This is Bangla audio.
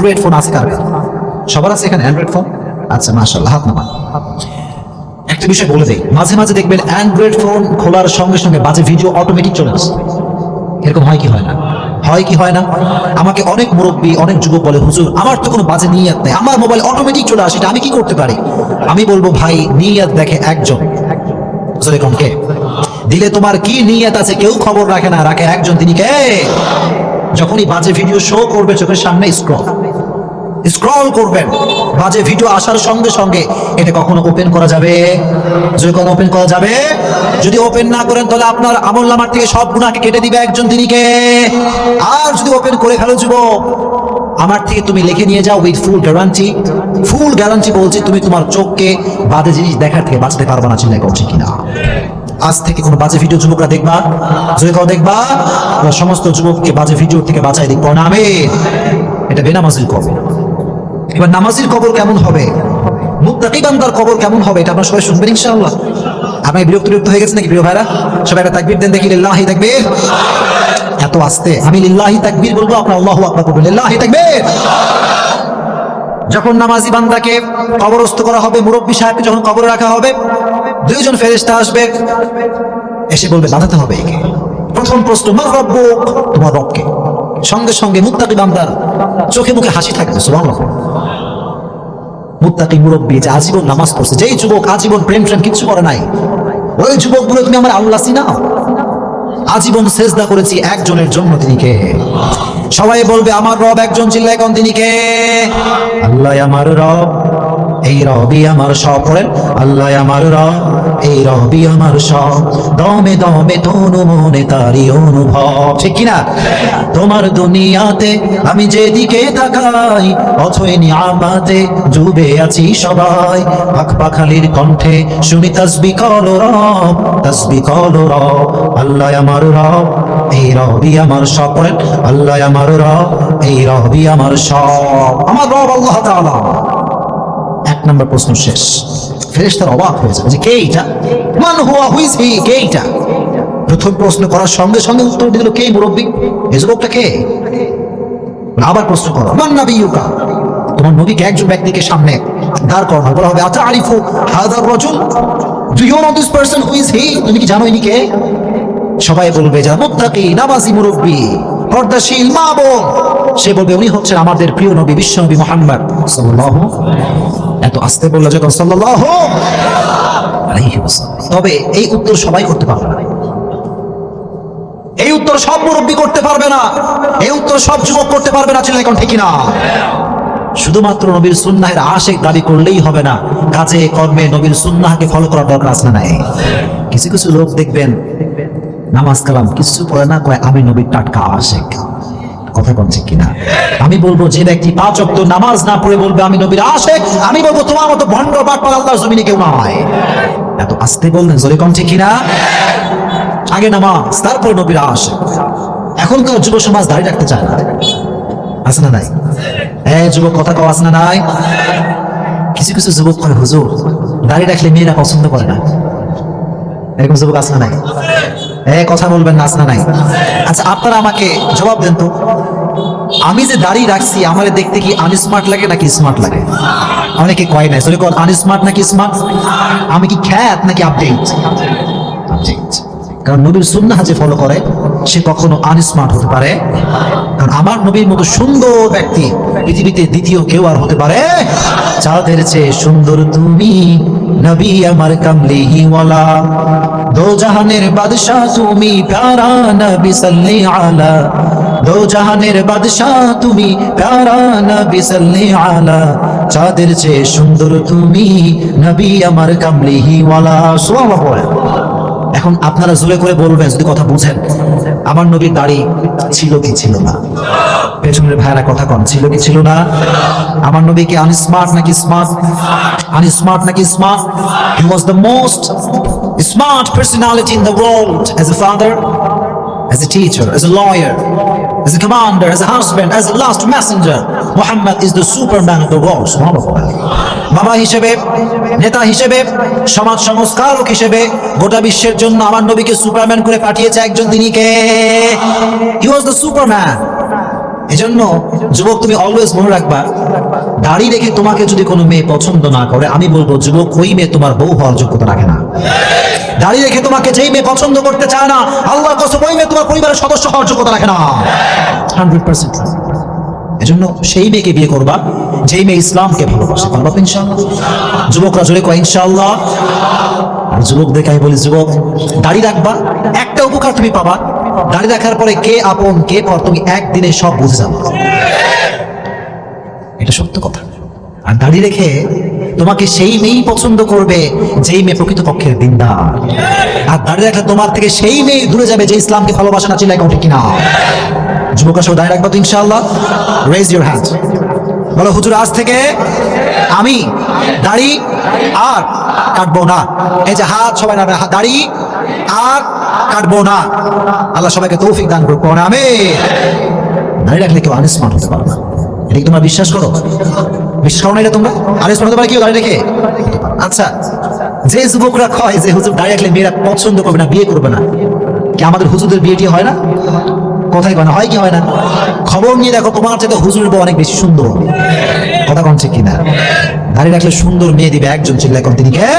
অ্যান্ড্রয়েড ফোন আছে কার? সবার আছে এখানে অ্যান্ড্রয়েড ফোন আচ্ছা হাত নামান। একটা বিষয় বলে দেই, মাঝে মাঝে দেখবেন অ্যান্ড্রয়েড ফোন খোলার সঙ্গে সঙ্গে বাজে ভিডিও অটোমেটিক চলে আসে। এরকম হয় কি হয় না? হয় কি হয় না? আমাকে অনেক মুরব্বী, অনেক যুবক বলে, হুজুর, আমার তো কোনো বাজে নিয়াত নেই, আমার মোবাইল অটোমেটিক চলে আসে আমি কি করতে পারি? আমি বলব, ভাই, নিয়াত দেখে একজন। কে? দিলে তোমার কি নিয়াত আছে কেউ খবর রাখে না, রাখে একজন, তিনি কে? যখনই বাজে ভিডিও শো করবে, চোখের সামনে স্ক্রল স্ক্রল করবেন। বাজে ভিডিও আসার সঙ্গে সঙ্গে এটা কখনো ওপেন করা যাবে? যদি কখনো ওপেন করা যাবে, যদি ওপেন না করেন তাহলে আপনার আমল নামার থেকে সব গুণাকে কেটে দিবে একজন তিনি কে আর যদি ওপেন করে ফেলো যুবক, আমার থেকে তুমি লিখে নিয়ে যাও with full guarantee full guarantee বলছি তুমি তোমার চোখকে বাজে জিনিস দেখার থেকে বাঁচতে পারবে না, চিন্তা করছি কিনা? আজ থেকে কোনো বাজে ভিডিও যুবকরা দেখবা? যদি কেউ দেখবা সমস্ত যুবককে বাজে ভিডিও থেকে বাঁচাই দিক না আমি এটা বেনামাজির কবর। এবার নামাজির কবর কেমন হবে? মুত্তাকি বান্দার কবর কেমন হবে? এটা আপনার সবাই শুনবেন ইনশাআল্লাহ। আপনার বিরক্ত বিরক্ত হয়ে গেছে নাকি প্রিয় ভাইরা সবাই একটা তাকবীর দেন দেখি, লিল্লাহি তাকবীর। এত আস্তে। আমি লিল্লাহি তাকবীর বলব, আপনার আল্লাহু আকবার বলবেন, লিল্লাহি তাকবীর। যখন নামাজি বান্দাকে কবরস্থ করা হবে, মুরব্বী সাহেবকে যখন কবরে রাখা হবে, দুইজন ফেরেশতা আসবে, এসে বলবে, বাঁধাতে হবে একে। প্রথম প্রশ্ন, মার রব্বুক তোমার রবকে। সঙ্গে সঙ্গে মুত্তাকি বান্দার চোখে মুখে হাসি থাকবে, সুবহানাল্লাহ। মুত্তাকি মুরব্বী যে আজীবন নামাজ পড়ছে, যেই যুবক আজীবন প্রেম প্রেম কিচ্ছু করে নাই, ওই যুবক বলে তুমি আমার আল্লাহ চিনাও আজীবন সেজদা করেছি একজনের জন্য তিনি কে? সবাই বলবে, আমার রব একজন চিল্লায় কোন তিনি কে? আল্লাহ আমার রব এই রবি আমার সব পড়েন আল্লাহ আমার রব। এই রবি আমার সব, দমে দমে তনু মনে তারি অনুভব। ঠিক কিনা? তোমার দুনিয়াতে আমি যেদিকে তাকাই, অথই নিয়ামাতে ডুবে আছি সবাই। পাখ পাখালির কণ্ঠে শুনি তসবি কল রব, তসবি কল রব। আল্লাহ আমার রব, এই রবি আমার সব পড়েন আল্লাহ আমার রব, এই রবি আমার সব। আমার রব আল্লাহ তাআলা। নম্বর প্রশ্ন শেষ। ফেরেশতার অবাক হয়ে যাবে যে, কে এটা মান হুয়া হুইজ হি কে এটা প্রথম প্রশ্ন করার সঙ্গে সঙ্গে উত্তর দিল কে, মুরব্বী? এই যুবকটা কে? আবার প্রশ্ন করো, মান নাবিয়ুকা? তোমার নবীকে একজন ব্যক্তিকে সামনে দাঁড় করানো। বলা হবে আচ্ছা আরিফু হাদার রজুল। Do you know this person who is he তুমি কি জানো ইনি কে? সবাই বলবে, যা মুত্তাকি, নামাজি মুরব্বী, পর্দাশীল, মা বোন। সে বলবে, উনি হচ্ছেন আমাদের প্রিয় নবী বিশ্ব নবী মোহাম্মদ। এত আস্তে যখন ওয়াসাল্লাম। তবে এই উত্তর সবাই করতে পারবে না। এই উত্তর সব মুরব্বী করতে পারবে না। এই উত্তর সব যুবক করতে পারবে না ঠিক না। শুধুমাত্র নবীর সুন্নাহের আশেক দাবি করলেই হবে না। কাজে, কর্মে নবীর সুন্নাহকে ফলো করার দরকার আছে না কিছু কিছু লোক দেখবেন, নামাজ কালাম কিছু পড়ে না কয়, আমি নবীর টাটকা আশেক। কথা বলছে কিনা? আমি বলব যে ব্যক্তি পাঁচ অক্ত নামাজ না পড়ে বলবে, আমি নবীর আশেক, আমি বলব তোমার মতো ভণ্ড বাটপাল আল্লাহর জমিনে কেউ নয় এত আস্তে বললেন জোরে কম ঠিক কিনা? আগে নামাজ, তারপর নবীর আশেক। এখনকার যুব সমাজ দাঁড়িয়ে রাখতে চায় না। আছে না নাই? হ্যাঁ যুবক, কথা কও, আছে না নাই? কিছু কিছু যুবক কয়, হুজুর দাঁড়িয়ে রাখলে মেয়েরা পছন্দ করে না। এরকম যুবক আছে না নাই? হ্যাঁ কথা বলবেন না, আছে না নাই? আচ্ছা আপনারা আমাকে জবাব দেন তো। আমি যে দাড়ি রাখছি, আমার দেখতে কি আনস্মার্ট লাগে নাকি স্মার্ট লাগে? অনেকে কয় না, সরি কোন আনস্মার্ট নাকি স্মার্ট আমি কি খ্যাত নাকি আপডেট কারণ নবীর সুন্নাহ যে ফলো করে, সে কখনো আনস্মার্ট হতে পারে। কারণ আমার নবীর মতো সুন্দর ব্যক্তি পৃথিবীতে দ্বিতীয় কেউ আর হতে পারে। চাঁদের চেয়ে সুন্দর তুমি নবী আমার কামলিওয়ালা দো জাহানের বাদশাহ তুমি প্যারা নবী সাল্লি আলা। দো জাহানের বাদশাহ তুমি প্যারা নবী সাল্লি চাঁদের চেয়ে সুন্দর তুমি নবী আমার কামলিওয়ালা সুবহানাল্লাহ বলেন। এখন আপনারা জোরে করে বলবেন যদি কথা বুঝেন। আমার নবীর দাড়ি ছিল কি ছিল না? পেছনের ভাইরা কথা কম ছিল কি ছিল না? আমার নবী কি আনস্মার্ট নাকি স্মার্ট আনস্মার্ট নাকি smart he was the most smart personality in the world as a father as a teacher, as a lawyer, as a commander, as a husband, as a last messenger. Muhammad is the superman of the world. বাবা হিসেবে নেতা হিসেবে সমাজ সংস্কারক হিসেবে গোটা বিশ্বের জন্য আমার নবীকে সুপারম্যান করে পাঠিয়েছে একজন তিনি কে হি ওয়াজ দ্য সুপারম্যান এজন্য যুবক তুমি অলওয়েজ মনে রাখবা দাড়ি রেখে তোমাকে যদি কোনো মেয়ে পছন্দ না করে আমি বলব যুবক ওই মেয়ে তোমার বউ হওয়ার যোগ্যতা রাখে না। দাড়ি রেখে তোমাকে যেই মেয়ে পছন্দ করতে চায় না আল্লাহ কসম ওই মেয়ে তোমার পরিবারের সদস্য হওয়ার যোগ্যতা রাখে না। Hundred percent. এজন্য সেই মেয়েকে বিয়ে করবা যেই মেয়ে ইসলামকে ভালোবাসে। পারবা তো ইনশাআল্লাহ? যুবকরা জোরে কয় ইনশাআল্লাহ। আর যুবকদেরকে আমি বলি যুবক দাড়ি রাখবা একটা উপকার তুমি পাবা। দাড়ি রাখার পরে কে আপন কে পর তুমি একদিনে সব বুঝে যাবে। এটা সত্য কথা। আর দাড়ি রেখে তোমাকে সেই মেয়েই পছন্দ করবে, যেই মেয়ে প্রকৃতপক্ষের দিনদার। আর দাড়ি রাখলে তোমার থেকে সেই মেয়ে দূরে যাবে, যে ইসলামকে ভালোবাসা না চিল্লাই ঠিক কিনা যুবকের সব দাঁড়িয়ে রাখব তো ইনশাআল্লাহ। রেজ ইউর হ্যান্ড বলো, হুজুর, আজ থেকে আমি দাড়ি আর কাটবো না। এই যে হাত, সবাই না দাড়ি আর কাটবো না। আল্লাহ সবাইকে তৌফিক দান করব আমি দাড়ি রাখলে কেউ আনস্মার্ট হতে পারবে না। এটা কি তোমরা বিশ্বাস করো? বিশ্বাস করো না এটা তোমরা? আনস্মার্ট হতে পারে কেউ দাড়ি রেখে? আচ্ছা যে যুবকরা কয় যে হুজুর দাড়ি রাখলে মেয়েরা পছন্দ করবে না, বিয়ে করবে না, কি আমাদের হুজুরদের বিয়েটি হয় না? কোথায় হয় না, হয় কি হয় না? খবর নিয়ে দেখো, তোমার চাইতে হুজুর বউ অনেক বেশি সুন্দর। কথা কন ঠিক কিনা? দাঁড়িয়ে রাখলে সুন্দর মেয়ে দিবে, একজন চিল্লাই কন তিনি, কে?